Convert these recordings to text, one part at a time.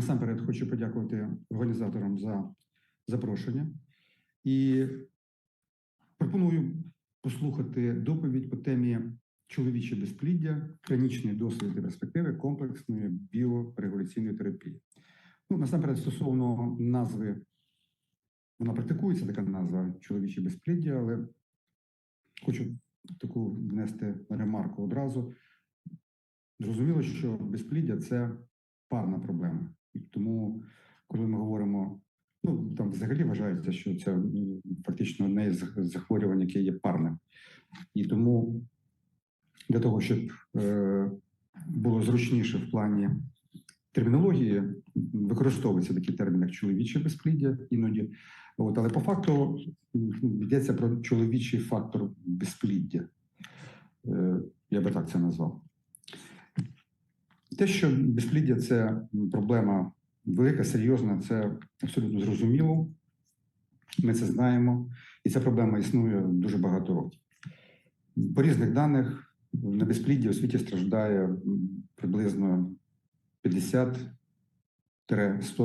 Насамперед хочу подякувати організаторам за запрошення і пропоную послухати доповідь по темі чоловіче безпліддя, клінічний досвід і перспективи комплексної біорегуляційної терапії. Ну, насамперед, стосовно назви, вона практикується така назва чоловіче безпліддя, але хочу таку внести ремарку одразу. Зрозуміло, що безпліддя це парна проблема. Тому, коли ми говоримо, ну там взагалі вважається, що це фактично одне із захворювань, яке є парним. І тому для того, щоб е, було зручніше в плані термінології, використовується такий термін, як чоловіче безпліддя іноді. От, але по факту йдеться про чоловічий фактор безпліддя. Е, я би так це назвав. Те, що безпліддя це проблема велика, серйозна, це абсолютно зрозуміло. Ми це знаємо, і ця проблема існує дуже багато років. По різних даних на безпліддя у світі страждає приблизно 50-100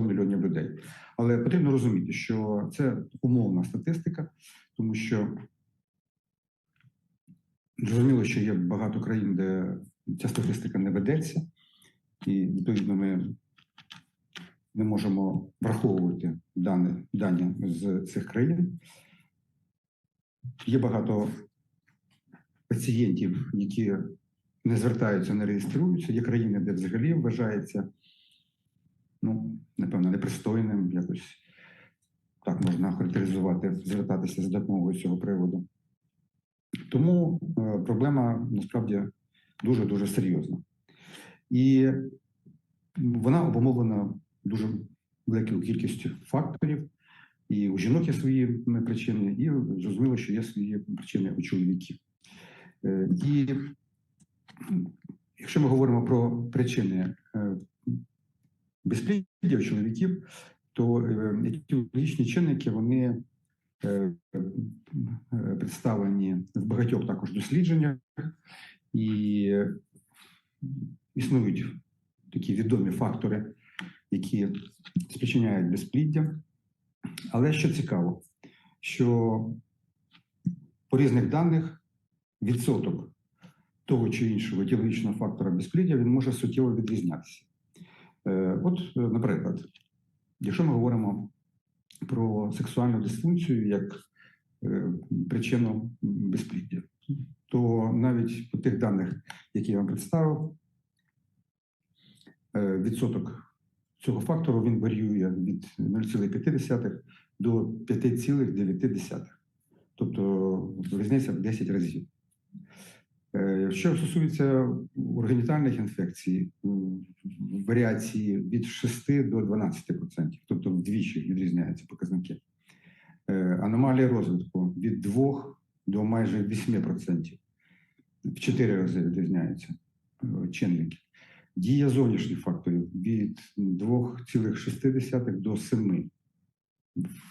мільйонів людей. Але потрібно розуміти, що це умовна статистика, тому що зрозуміло, що є багато країн, де ця статистика не ведеться, і відповідно ми не можемо враховувати дані, дані з цих країн. Є багато пацієнтів, які не звертаються, не реєструються. Є країни, де взагалі вважається, ну, напевно, непристойним, якось так можна характеризувати, звертатися за допомогою цього приводу. Тому е, проблема насправді дуже дуже серйозна. І вона обумовлена дуже великою кількістю факторів. І у жінок є свої причини, і зрозуміло, що є свої причини у чоловіків. Е, І якщо ми говоримо про причини е, безпліддя у чоловіків, то е, етіологічні чинники вони представлені в багатьох також дослідженнях, і існують такі відомі фактори, які спричиняють безпліддя. Але що цікаво, що по різних даних відсоток того чи іншого етіологічного фактора безпліддя він може суттєво відрізнятися. Е, От, е, наприклад, якщо ми говоримо про сексуальну дисфункцію як е, причину безпліддя, то навіть по тих даних, які я вам представив, е, відсоток цього фактору він варіює від 0,5 до 5,9. Тобто різниця в 10 разів. Е, Що стосується органітальних інфекцій, варіації від 6 до 12%, тобто вдвічі відрізняються показники. Е, Аномалії розвитку від 2 до майже 8%. В 4 рази відрізняються е, чинники. Дія зовнішніх факторів від 2,6 до 7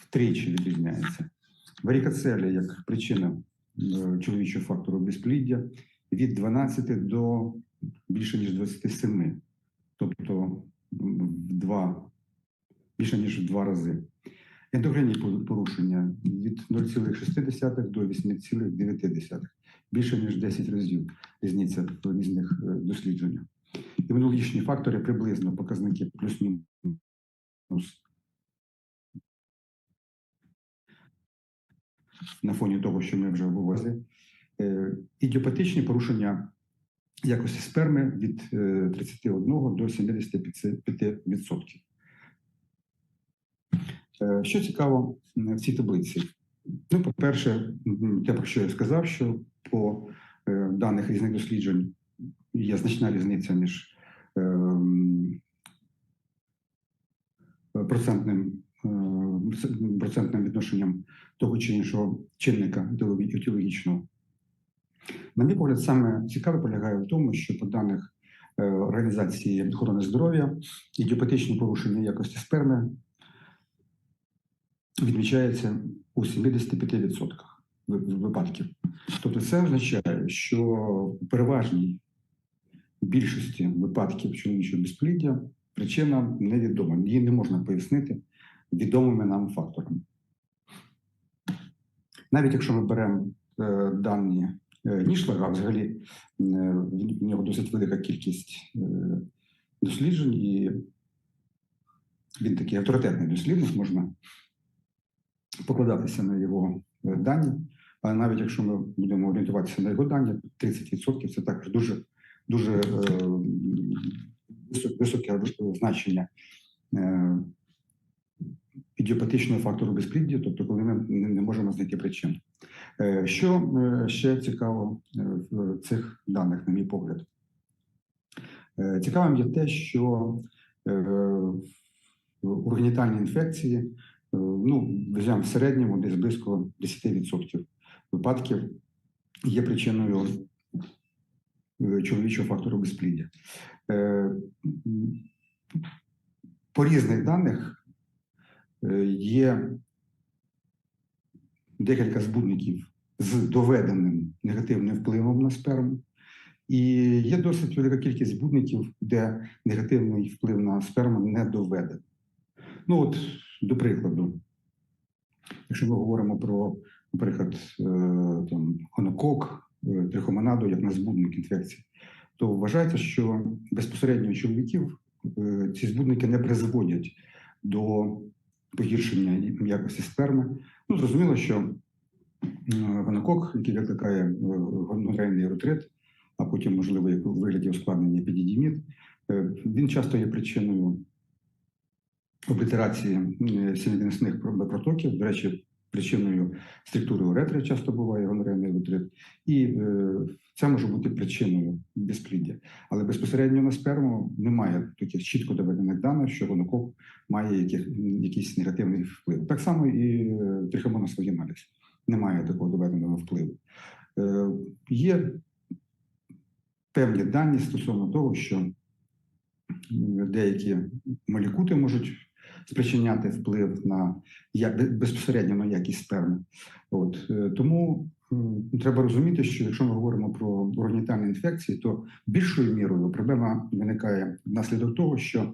втричі відрізняється. Варікоцелія як причина е, чоловічого фактору безпліддя від 12 до більше ніж 27, тобто в два, більше ніж в два рази. Ендокринні по- порушення від 0,6 до 8,9, більше ніж 10 разів різниця в різних е, дослідженнях. Імунологічні фактори приблизно показники плюс-мінус на фоні того, що ми вже обов'язали. Е, Ідіопатичні порушення якості сперми від е, 31 до 75%. Е, Що цікаво в цій таблиці? Ну, по-перше, те, про що я сказав, що по е, даних різних досліджень є значна різниця між ем, процентним, е, процентним відношенням того чи іншого чинника етіологі- етіологічного. На мій погляд, саме цікаве полягає в тому, що по даних е, Організації охорони здоров'я ідіопатичні порушення якості сперми відмічається у 75% випадків. Тобто це означає, що в переважній більшості випадків чоловічого безпліддя причина невідома. Її не можна пояснити відомими нам факторами. Навіть якщо ми беремо е, дані е, Нішлера, взагалі е, в нього досить велика кількість е, досліджень, і він такий авторитетний дослідник, можна покладатися на його е, дані. Але навіть якщо ми будемо орієнтуватися на його дані, 30% це також дуже, дуже е, високе значення е, ідіопатичного фактору безпліддя, тобто коли ми не, можемо знайти причин. Е, Що е, ще цікаво е, в цих даних, на мій погляд? Е, Цікавим є те, що е, ургенітальні інфекції, ну, візьмемо в середньому десь близько 10% випадків є причиною е, чоловічого фактору безпліддя. Е, По різних даних е, є декілька збудників з доведеним негативним впливом на сперму, і є досить велика кількість збудників, де негативний вплив на сперму не доведений. Ну, от, до прикладу, якщо ми говоримо про, наприклад, е, там, гонокок, е, трихомонаду як на збудник інфекції, то вважається, що безпосередньо чоловіків е, ці збудники не призводять до погіршення якості сперми. Ну, зрозуміло, що гонокок, який викликає гонорейний ретрит, а потім, можливо, як у вигляді ускладнення епідідіміт, е, він часто є причиною облітерації е, протоків. До речі, причиною структури уретри часто буває гонорейний ретрит. І е, це може бути причиною безпліддя. Але безпосередньо на сперму немає таких чітко доведених даних, що гонокок має яких, якийсь негативний вплив. Так само і е, трихомонос вагіналіс немає такого доведеного впливу. Є певні дані стосовно того, що деякі молекути можуть спричиняти вплив на я- безпосередньо на якість сперми. От е, тому треба розуміти, що якщо ми говоримо про урогенітальні інфекції, то більшою мірою проблема виникає внаслідок того, що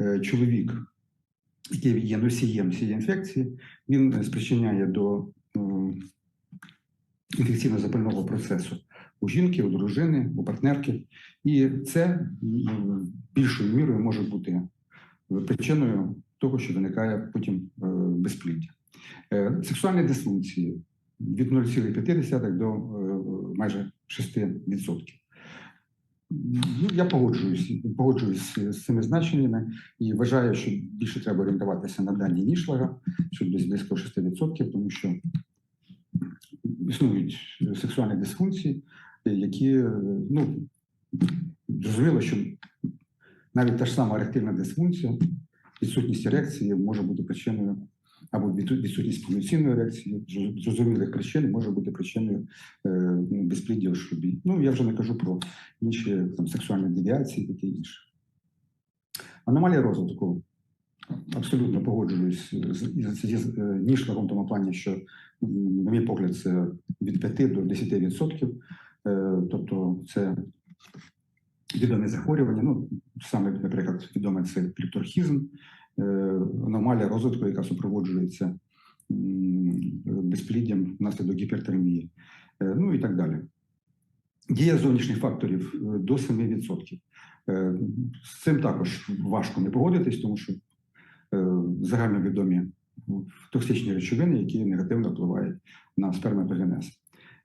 е, чоловік, який є носієм цієї інфекції, він спричиняє до інфекційно-запального процесу у жінки, у дружини, у партнерки, і це більшою мірою може бути причиною того, що виникає потім е, безпліддя. Е, Сексуальні дисфункції від 0,5 до е, майже 6%. Ну, я погоджуюсь, погоджуюсь з цими значеннями і вважаю, що більше треба орієнтуватися на дані Нішлера, що десь близько 6%, тому що існують сексуальні дисфункції, які, ну, зрозуміло, що навіть та ж сама еректильна дисфункція, відсутність ерекції може бути причиною або відсутність повноцінної ерекції, зрозумілих причин може бути причиною е, ну, безпліддя у шлюбі. Ну, я вже не кажу про інші там, сексуальні девіації, таке інше. Аномалія розвитку. Абсолютно погоджуюсь з, з, з, е, тому плані, що, на мій погляд, це від 5 до 10%. Е, тобто це відоме захворювання. Ну, саме, наприклад, відоме це пліторхізм, е, аномалія розвитку, яка супроводжується безпліддям внаслідок гіпертермії, е, ну і так далі. Дія зовнішніх факторів е, до 7%. Е, З цим також важко не погодитись, тому що е, загальновідомі токсичні речовини, які негативно впливають на сперматогенез.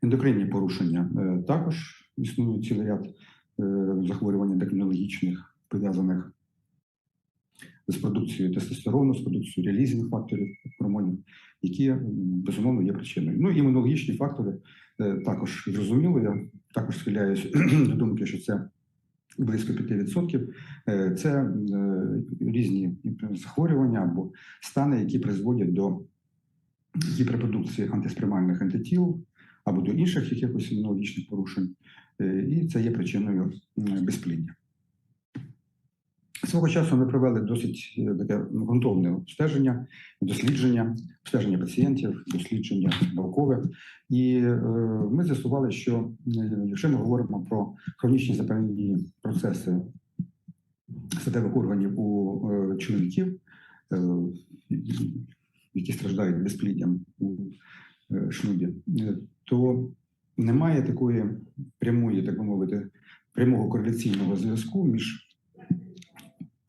Ендокринні порушення також існує цілий ряд захворювань ендокринологічних, пов'язаних з продукцією тестостерону, з продукцією релізних факторів гормонів, які безумовно є причиною. Ну імунологічні фактори е, також зрозуміло. Я також схиляюся до думки, що це близько 5%. Е, Це е, різні захворювання або стани, які призводять до гіперпродукції антиспримальних антитіл або до інших якихось імунологічних порушень, Е, і це є причиною безпліддя. Свого часу ми провели досить е, таке ґрунтовне обстеження, дослідження, обстеження пацієнтів, дослідження наукове. І е, ми з'ясували, що е, якщо ми говоримо про хронічні запальні процеси статевих органів у е, чоловіків, е, які страждають безпліддям у е, шлюбі, е, то немає такої прямої, так би мовити, прямого кореляційного зв'язку між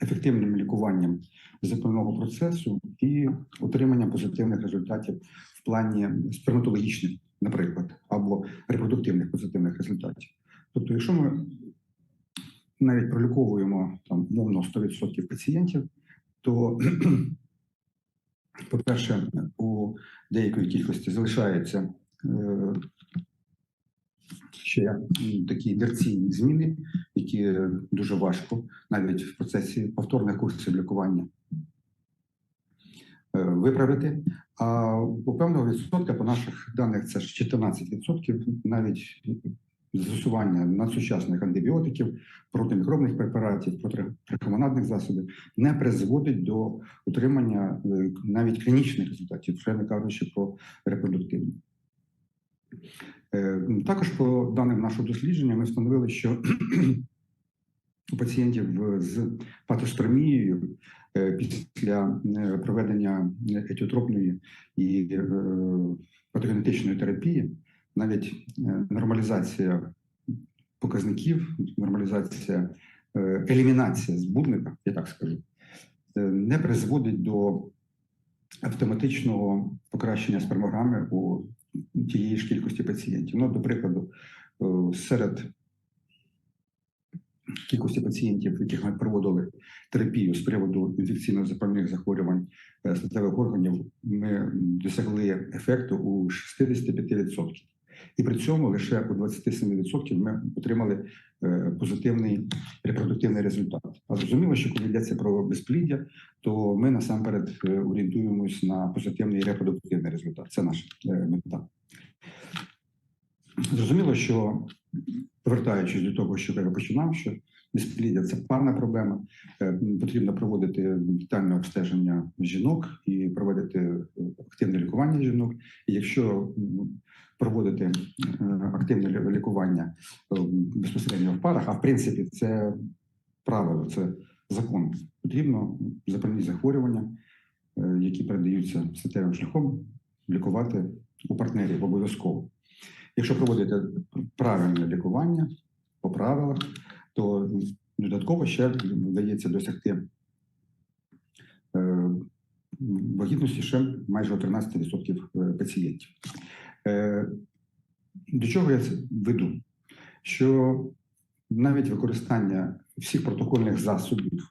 ефективним лікуванням запального процесу і отриманням позитивних результатів в плані сперматологічних, наприклад, або репродуктивних позитивних результатів. Тобто, якщо ми навіть проліковуємо там мовно 100% пацієнтів, то, по-перше, у деякої кількості залишається е, ще такі інерційні зміни, які дуже важко навіть в процесі повторних курсів лікування е, виправити. А у певного відсотка, по наших даних, це ж 14%, навіть застосування надсучасних антибіотиків, протимікробних препаратів, протрихомонадних засобів не призводить до отримання е, навіть клінічних результатів, вже не кажучи про репродуктивні. Е, Також по даним нашого дослідження ми встановили, що у пацієнтів з патоспермією е, після е, проведення етіотропної і патогенетичної терапії навіть нормалізація показників, нормалізація, елімінація збудника, я так скажу, не призводить до автоматичного покращення спермограми у тієї ж кількості пацієнтів. Ну, до прикладу, е, серед кількості пацієнтів, яких ми проводили терапію з приводу інфекційно-запальних захворювань е, статевих органів, ми досягли ефекту у 65%. І при цьому лише у 27% ми отримали е, позитивний репродуктивний результат. А зрозуміло, що коли йдеться про безпліддя, то ми насамперед е, орієнтуємось на позитивний репродуктивний результат. Це наша е, мета. Зрозуміло, що повертаючись до того, що я починав, що безпліддя це парна проблема. Е, Потрібно проводити детальне обстеження жінок і проводити е, активне лікування жінок. І якщо проводити е, активне лікування безпосередньо в парах, а в принципі це правило, це закон. Потрібно запальні захворювання, які передаються статевим шляхом, лікувати у партнерів обов'язково. Якщо проводити правильне лікування по правилах, то додатково ще вдається досягти е, вагітності ще майже 13% пацієнтів. Е, До чого я це веду? Що навіть використання всіх протокольних засобів,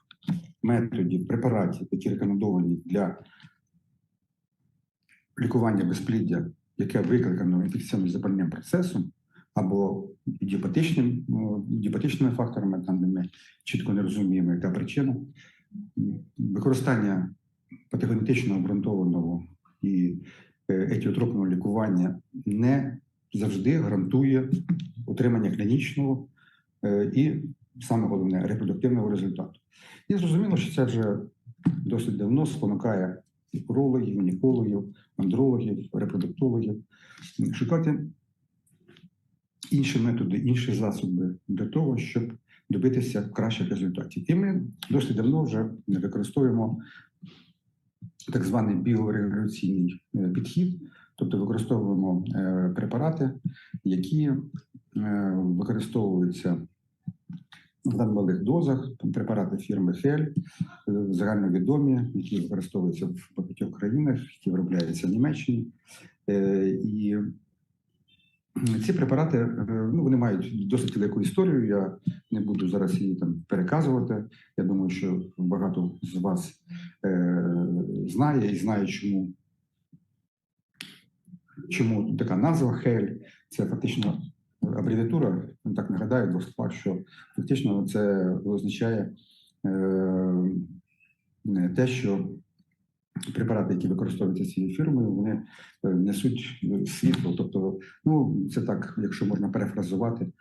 методів, препаратів, які рекомендовані для лікування безпліддя, яке викликано інфекційно-запальним процесом, або ідіопатичним, ну, факторами, там де ми чітко не розуміємо, яка причина. Використання патогенетично обґрунтованого і е, етіотропного лікування не завжди гарантує отримання клінічного е, і саме головне репродуктивного результату. І зрозуміло, що це вже досить давно спонукає і урологів, гінекологів, андрологів, репродуктологів шукати інші методи, інші засоби для того, щоб добитися кращих результатів. І ми досить давно вже використовуємо так званий біорегуляційний е, підхід, тобто використовуємо е, препарати, які е, використовуються в малих дозах, препарати фірми Хель, загальновідомі, які використовуються в багатьох країнах, які виробляються в Німеччині. І ці препарати е, ну, вони мають досить велику історію. Я не буду зараз її там переказувати. Я думаю, що багато з вас е, знає і знає, чому, чому така назва Хель. Це фактично абревіатура, так нагадаю, двох слова, що фактично це означає е, те, що препарати, які використовуються цією фірмою, вони е, несуть світло. Тобто, ну це так, якщо можна перефразувати,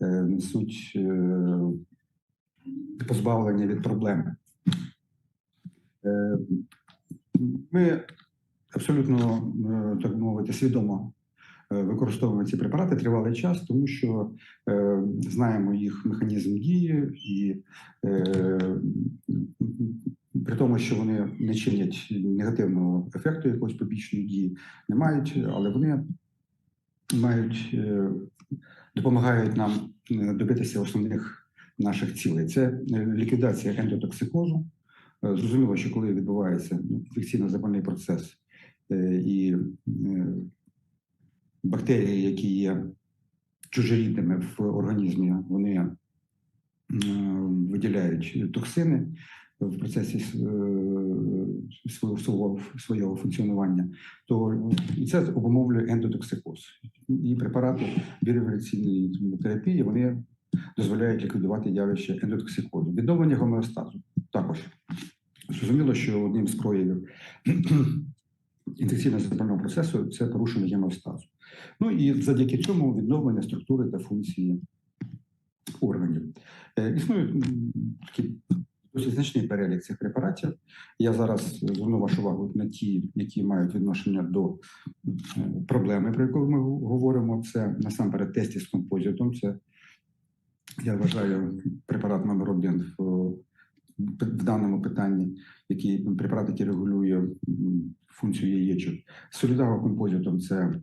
е, несуть е, позбавлення від проблеми. Ми абсолютно, так мовити, свідомо використовуємо ці препарати тривалий час, тому що е, знаємо їх механізм дії, і е, при тому, що вони не чинять негативного ефекту якоїсь побічної дії, не мають, але вони мають е, допомагають нам е, добитися основних наших цілей. Це е, ліквідація ендотоксикозу. Е, Зрозуміло, що коли відбувається інфекційно-запальний процес е, і е, бактерії, які є чужорідними в організмі, вони е, виділяють токсини в процесі е, свого, свого, функціонування, то і це обумовлює ендотоксикоз. І препарати біорегуляційної терапії вони дозволяють ліквідувати явище ендотоксикозу. Відновлення гомеостазу також. Зрозуміло, що одним з проявів інфекційно-запального процесу це порушення гемостазу. Ну і завдяки цьому відновлення структури та функції органів. Е, Існує такий досить значний перелік цих препаратів. Я зараз зверну вашу увагу на ті, які мають відношення до е, проблеми, про яку ми говоримо. Це насамперед тесті з композитом. Це я вважаю препарат номер один в, в даному питанні, який препарат, який регулює функцію яєчок. Солідаго композитом це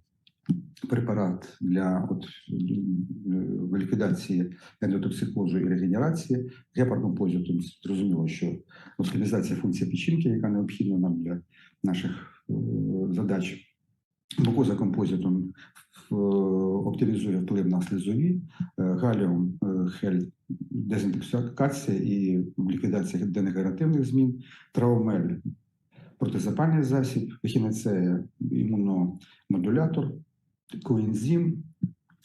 препарат для от, е, ліквідації ендотоксикозу і регенерації. Гепаркомпозитом зрозуміло, що оптимізація функції печінки, яка необхідна нам для наших е, задач. Глюкоза композитом е, оптимізує вплив на слизові, е, галіум хель дезінтоксикація і ліквідація денегативних змін, траумель протизапальний засіб, ехінацея імуномодулятор, коензим,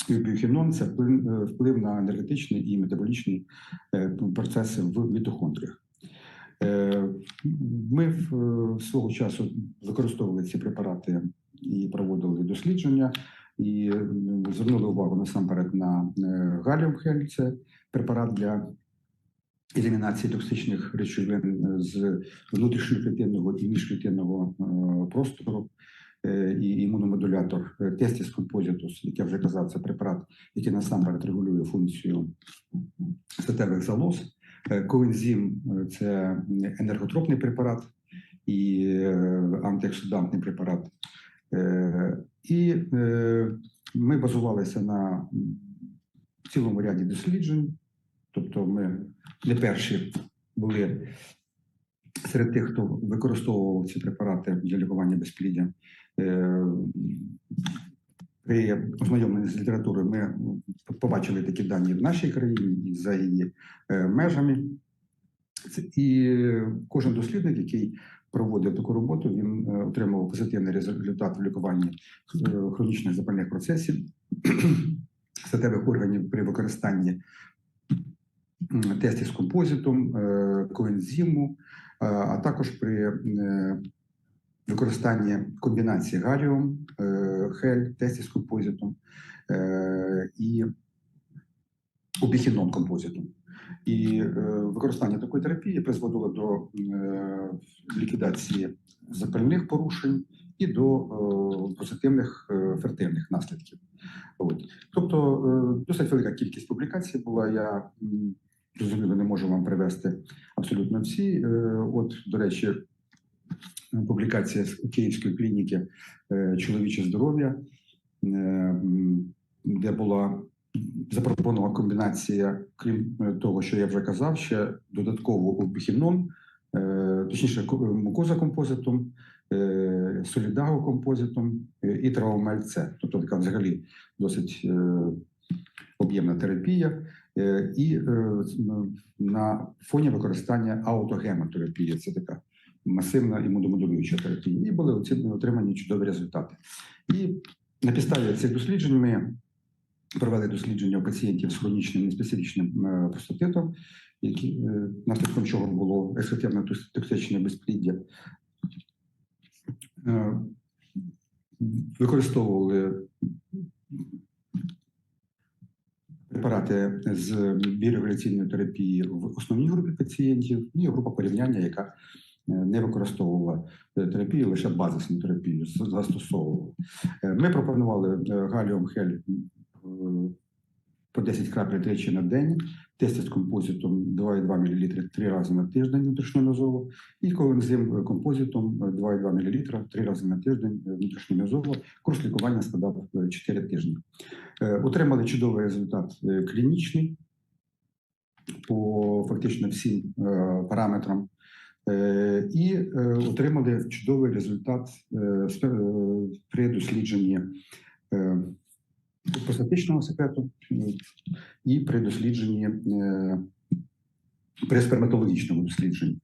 біохінон це вплив, е, на енергетичні і метаболічні е, процеси в мітохондріях. Е, Ми в свого часу використовували ці препарати і проводили дослідження, і звернули увагу насамперед на е, галіумхель, це препарат для елімінації токсичних речовин е, з внутрішньоклітинного і міжклітинного е, простору. Е, І імуномодулятор тестіс композитус, як я вже казав, це препарат, який насамперед регулює функцію статевих залоз. Коензим це енерготропний препарат і антиоксидантний препарат. І ми базувалися на цілому ряді досліджень, тобто ми не перші були серед тих, хто використовував ці препарати для лікування безпліддя. Е, При ознайомленні з літературою ми побачили такі дані в нашій країні і за її е, межами. І кожен дослідник, який проводив таку роботу, він е, отримав позитивний результат в лікуванні хронічних запальних процесів статевих органів при використанні тестів з композитом, е, коензиму, а- а також при е, використанні комбінації галіум, е, хель, тестів з композитом е, і обіхіном композитом. І е, використання такої терапії призводило до е, ліквідації запальних порушень і до е, позитивних е, фертильних наслідків. От. Тобто е, досить велика кількість публікацій була. Я зрозуміло не можу вам привести абсолютно всі. Е, От, до речі, публікація з Київської клініки е, чоловіче здоров'я, е, де була запропонована комбінація, крім того, що я вже казав, ще додатково обіхіном, е, точніше, ко- мукоза композитом, солідаго композитом і траумель Тобто така взагалі досить об'ємна терапія. Е, І е, на фоні використання аутогемотерапії. Це така масивна імуномодулююча терапія. І були оці- отримані чудові результати. І на підставі цих досліджень ми провели дослідження у пацієнтів з хронічним неспецифічним е, простатитом, які наслідком чого було ефективне токсичне безпліддя. Використовували препарати з біорегуляційної терапії в основній групі пацієнтів і група порівняння, яка не використовувала е, терапію, лише базисну терапію застосовувала. Е, Ми пропонували е, галіум хель е, по 10 крапель тричі на день, тести з композитом 2,2 мл три рази на тиждень внутрішньомозово і коензим е, композитом е, 2,2 мл три рази на тиждень е. Курс лікування складав е, 4 тижні. Е, Отримали чудовий результат е, клінічний по фактично всім е, параметрам. Е, І е, отримали чудовий результат е, е, при дослідженні простатичного секрету е, і при дослідженні е, при сперматологічному дослідженні.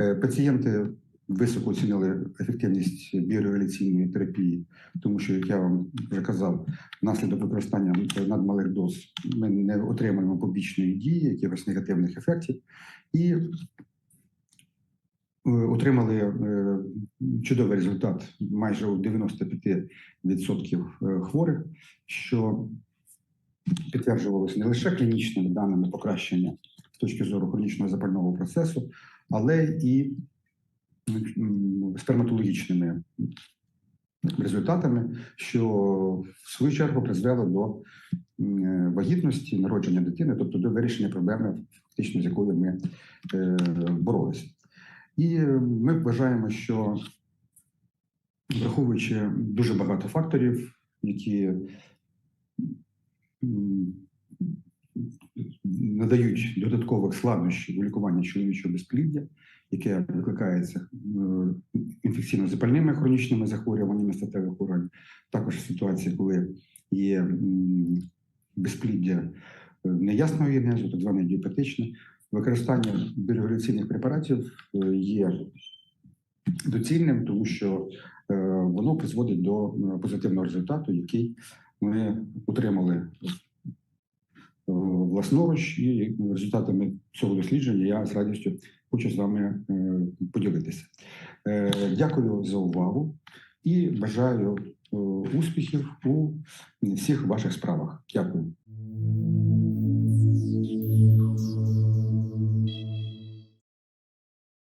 Е, Пацієнти високо оцінили ефективність біорегуляційної терапії, тому що, як я вам вже казав, внаслідок використання надмалих доз ми не отримуємо побічної дії, якихось негативних ефектів, і отримали е, чудовий результат майже у 95% хворих, що підтверджувалося не лише клінічними даними покращення з точки зору хронічного запального процесу, але і сперматологічними результатами, що в свою чергу призвело до е, вагітності, народження дитини, тобто до вирішення проблеми, фактично з якою ми е, боролися. І е, ми вважаємо, що враховуючи дуже багато факторів, які надають додаткових складнощів у лікуванні чоловічого безпліддя, яке викликається е, інфекційно-запальними хронічними захворюваннями статевих органів, також ситуації, коли є безпліддя е, неясного генезу, так зване ідіопатичне, використання біорегуляційних препаратів е, є доцільним, тому що е, воно призводить до е, позитивного результату, який ми отримали власноруч, і результатами цього дослідження я з радістю хочу з вами поділитися. Дякую за увагу і бажаю успіхів у всіх ваших справах. Дякую.